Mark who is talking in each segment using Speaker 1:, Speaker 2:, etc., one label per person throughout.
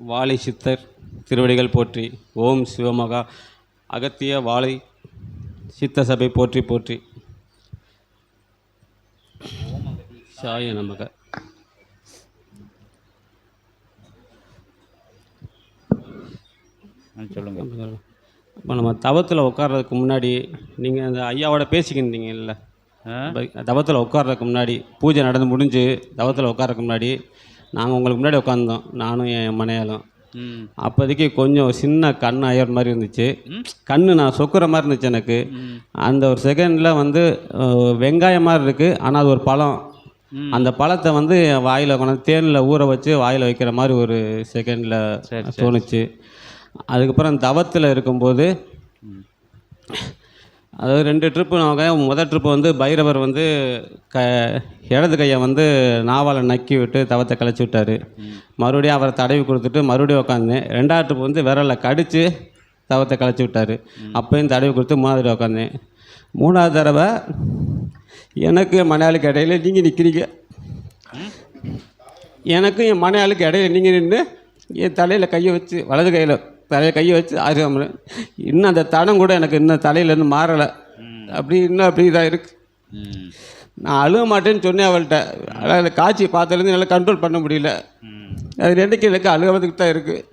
Speaker 1: வாழை சித்தர் திருவடிகள் போற்றி ஓம் சிவமகா அகத்திய வாழை சித்த சபை போற்றி போற்றி. சாய நமக.
Speaker 2: சொல்லுங்க.
Speaker 1: இப்போ நம்ம தவத்தில் உட்கார்றதுக்கு முன்னாடி நீங்கள் அந்த ஐயாவோட பேசிக்கிட்டீங்கல்ல
Speaker 2: ஆ?
Speaker 1: தவத்தில் உட்கார்றதுக்கு முன்னாடி பூஜை நடந்து முடிஞ்சு தவத்தில் உட்கார்றதுக்கு முன்னாடி நாங்கள் உங்களுக்கு முன்னாடி உட்காந்தோம் நானும் என் மனையாலும்
Speaker 2: ம்.
Speaker 1: அப்போதைக்கு கொஞ்சம் சின்ன கண் அயர் மாதிரி இருந்துச்சு. கண்ணு நான் சொக்குற மாதிரி இருந்துச்சு எனக்கு. அந்த ஒரு செகண்டில் வந்து வெங்காயம் மாதிரி இருக்குது ஆனால் அது ஒரு பழம். அந்த பழத்தை வந்து என் வாயில் கொண்டாந்து தேனில் ஊற வச்சு வாயில் வைக்கிற மாதிரி ஒரு செகண்டில் தோணுச்சு. அதுக்கப்புறம் தவத்தில் இருக்கும்போது அதாவது ரெண்டு ட்ரிப்பு நான் முதல் ட்ரிப்பு வந்து பைரவர் வந்து க இடது கையை வந்து நாவால் நக்கி விட்டு தவத்தை கழிச்சு விட்டார். மறுபடியும் அவரை தடவி கொடுத்துட்டு மறுபடியும் உட்காந்தேன் ரெண்டாவது ட்ரிப் வந்து விரலில் கடித்து தவத்தை கழிச்சு விட்டார். அப்போயும் தடவி கொடுத்து மூணாவது தடவை உட்காந்தேன் மூணாவது தடவை எனக்கு என் இடையில நீங்கள் நிற்கிறீங்க எனக்கும் என் மனையாளுக்கு இடையில நீங்கள் நின்று என் தலையில் கையை வச்சு வலது கையில் தலையில் கையை வச்சு ஆசிரியர் இன்னும் அந்த தடம் கூட எனக்கு இன்னும் தலையிலேருந்து மாறலை. அப்படி இன்னும் அப்படி தான் இருக்குது நான் அழுக மாட்டேன்னு சொன்னேன் அவள்கிட்ட. ஆனால் அந்த காட்சி பார்த்ததுலேருந்து என்னால் கண்ட்ரோல் பண்ண முடியல. அது ரெண்டுக்கு எனக்கு அழுகிறதுக்கு தான் இருக்குது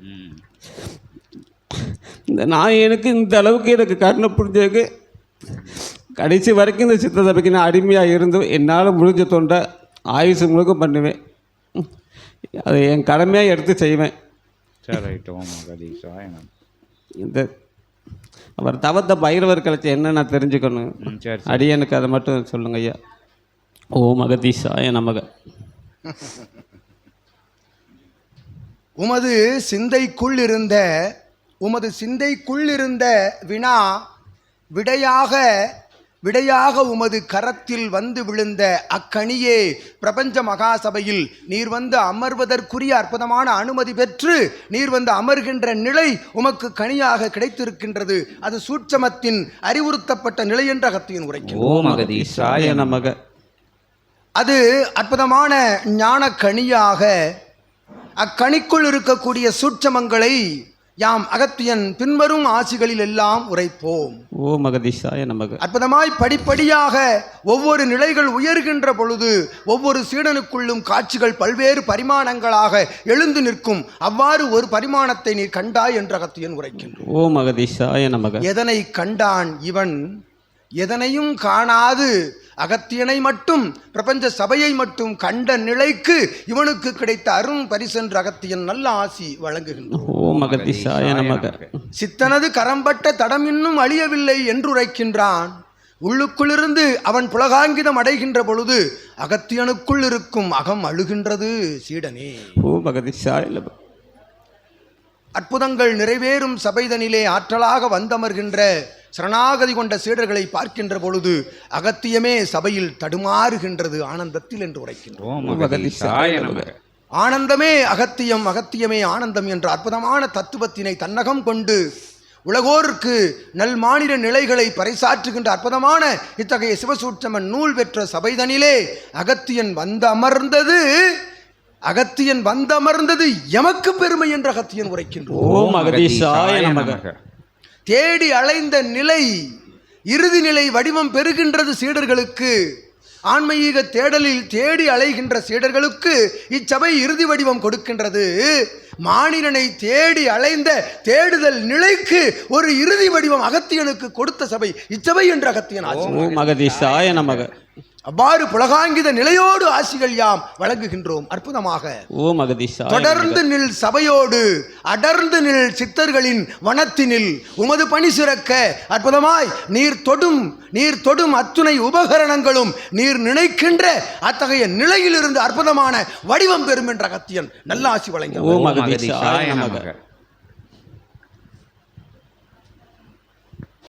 Speaker 1: இந்த நான் எனக்கு இந்த அளவுக்கு எனக்கு கருணை புரிஞ்சதுக்கு கடைசி வரைக்கும் இந்த சித்த சபைக்கு நான் அடிமையாக இருந்து என்னால் முடிஞ்ச தொண்டை ஆயுசு முழுக்க பண்ணுவேன். அதை என் கடமையாக எடுத்து செய்வேன்.
Speaker 2: சரி ரைட்டு ஓம் அகதீஷாய நம
Speaker 1: இந்த அவர் தவத்தை பைரவர் கழிச்சு என்ன நான் தெரிஞ்சுக்கணும்?
Speaker 2: சரி சரி.
Speaker 1: அடியனுக்கு அதை மட்டும் சொல்லுங்க ஐயா. ஓ மகதீஷாய நமக.
Speaker 3: உமது சிந்தைக்குள் இருந்த உமது சிந்தைக்குள் இருந்த வினா விடையாக விடையாக உமது கரத்தில் வந்து விழுந்த அக்கனியே பிரபஞ்ச மகாசபையில் நீர் வந்து அமர்வதற்குரிய அற்புதமான அனுமதி பெற்று நீர் வந்து அமர்கின்ற நிலை உமக்கு கனியாக கிடைத்திருக்கின்றது. அது சூட்சமத்தின் அறிவுறுத்தப்பட்ட நிலை என்ற அகத்தியன் உரைக்கும் அது அற்புதமான ஞான கனியாக அக்கனிக்குள் இருக்கக்கூடிய சூட்சமங்களை யாம் அகத்தியன் பின்வரும் ஆசிகளில் எல்லாம் உரைப்போம்.
Speaker 1: ஓ மகதீஷாய நமக.
Speaker 3: அற்புதமாய் படிப்படியாக ஒவ்வொரு நிலைகள் உயர்கின்ற பொழுது ஒவ்வொரு சீடனுக்குள்ளும் காட்சிகள் பல்வேறு பரிமாணங்களாக எழுந்து நிற்கும். அவ்வாறு ஒரு பரிமாணத்தை நீ கண்டாய் என்று அகத்தியன் உரைக்கின்றான்.
Speaker 1: ஓ மகதீஷாய நமக.
Speaker 3: எதனை கண்டான் இவன்? எதனையும் காணாது. அகத்தியனை மட்டும் பிரபஞ்ச சபையை மட்டும் கண்ட நிலைக்கு இவனுக்கு கிடைத்த அரும் பரிசென்று அகத்தியன் நல்ல ஆசி வழங்குகின்றான். சித்தனது கரம்பட்ட தடம் இன்னும் அழியவில்லை என்று உரைக்கின்றான் உள்ளுக்குள்ளிருந்து அவன் புலகாங்கிதம் அடைகின்ற பொழுது அகத்தியனுக்குள் இருக்கும் அகம் அழுகின்றது சீடனே.
Speaker 1: ஓ மகதீஷாய
Speaker 3: அற்புதங்கள் நிறைவேறும் சபைதனிலே ஆற்றலாக வந்தமர்கின்ற சரணாகதி கொண்ட சீடர்களை பார்க்கின்ற பொழுது அகத்தியமே சபையில் தடுமாறுகின்றது ஆனந்தத்தில் என்று உரைக்கின்றோம். ஆனந்தமே அகத்தியம் அகத்தியமே ஆனந்தம் என்ற அற்புதமான தத்துவத்தினை தன்னகம் கொண்டு உலகோருக்கு நல் மாநில நிலைகளை பறைசாற்றுகின்ற அற்புதமான இத்தகைய சிவசூட்சமன் நூல் பெற்ற சபைதனிலே அகத்தியன் வந்து அமர்ந்தது அகத்தியன் வந்து அமர்ந்தது எமக்கு பெருமை என்று அகத்தியன் உரைக்கின்றோம். தேடி அலைந்த நிலை இறுதி நிலை வடிவம் பெறுகின்றது சீடர்களுக்கு. ஆன்மீக தேடலில் தேடி அலைகின்ற சீடர்களுக்கு இச்சபை இறுதி வடிவம் கொடுக்கின்றது. மானிடனை தேடி அலைந்த தேடுதல் நிலைக்கு ஒரு இறுதி வடிவம் அகத்தியனுக்கு கொடுத்த சபை இச்சபை என்று அகத்தியன் ஆச்சு
Speaker 1: ஓ மகதீஷாய நமக.
Speaker 3: அவ்வாறு புலகாங்கித நிலையோடு ஆசிகள் யாம் வழங்குகின்றோம் அற்புதமாக.
Speaker 1: ஓ மகதீஷாய
Speaker 3: தொடர்ந்து நில் சபையோடு அடர்ந்து நில் சித்தர்களின் வனத்தினில் உமது பணி சிறக்க அற்புதமாய் நீர் தொடும் நீர் தொடும் அத்துணை உபகரணங்களும் நீர் நினைக்கின்ற அத்தகைய நிலையிலிருந்து அற்புதமான வடிவம் பெறும் என்ற அகத்தியன் நல்ல ஆசி வழங்க
Speaker 1: ஓ மகதீஷாய நமக.